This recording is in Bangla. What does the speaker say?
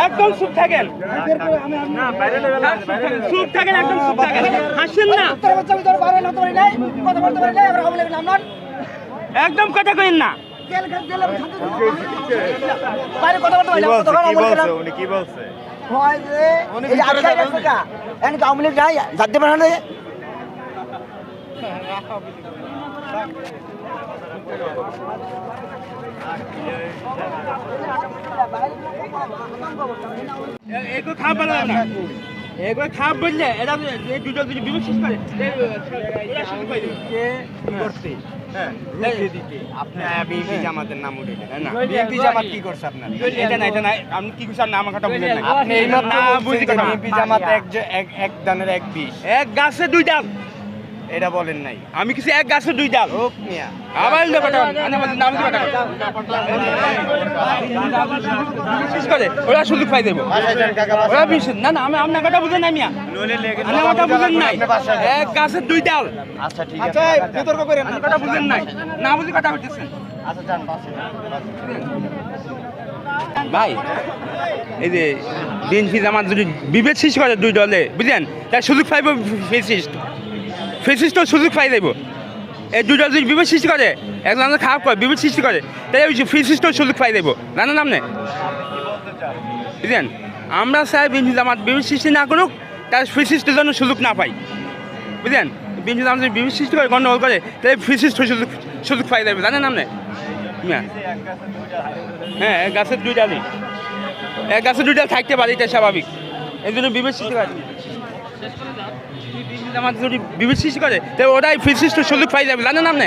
একদম চুপ থাকেন চুপ থাকেন একদম চুপ থাকেন না কথা একদম কইন না বাইরে কথা বলতে কি বলছে? হয় যে এই যে আটকাই রাখছে কা এনে তো আওয়ামী লীগ নাই যাতে পারে না এগুলো খারাপ না। এগুলো খারাপ বললে বিবেক শেষ করে। হ্যাঁ করছে এক জ- এক এক দানের এক বিষ। এক গাছে দুই ডাল এটা বলেন নাই। আমি কিছু এক গাছে দুই ডাল। হোক মিয়া। আবার নাম করে। ওরা সুযোগ পাই দেবো। ওরা বিশেষ না না আমি আপনার কথা বুঝেন নাই মিয়া। আমার কথা বুঝেন নাই। এক গাছের দুই ডাল। আচ্ছা ঠিক আছে বিতর্ক করেন আপনি কথা বুঝেন নাই। না বুঝি কথা হইতেছেন আচ্ছা যান ভাই এই যে বিএনপি জামাত যদি বিভেদ সৃষ্টি করে দুই দলে বুঝলেন? তার সুযোগ পাইব ফেসিস্ট ফেসিস্ট সুযোগ পাই দেব এই দল যদি বিভেদ সৃষ্টি করে, একজন খারাপ করে বিভেদ সৃষ্টি করে, তাই ওই ফেসিস্ট সুযোগ পাই দেব জানেন আপনি বুঝলেন? আমরা চাই বিএনপি জামাত বিভেদ সৃষ্টি না করুক তার ফেসিস্টের জন্য সুযোগ না পাই। বুঝলেন? বিএনপি জামাত যদি বিভেদ সৃষ্টি করে গণ্ডগোল করে, তাই ফেসিস্ট সুযোগ সুযোগ পাই দেবে জানেন মিয়া। হ্যাঁ এক গাছের দুই ডালই এক গাছের দুই ডাল থাকতে পারে, এটা স্বাভাবিক। এই জন্য বিবেক সৃষ্টি করে। যদি সৃষ্টি করে তাই ওটাই ফিসিস্ট সুযোগ পাই যাবে। জানেন আপনি?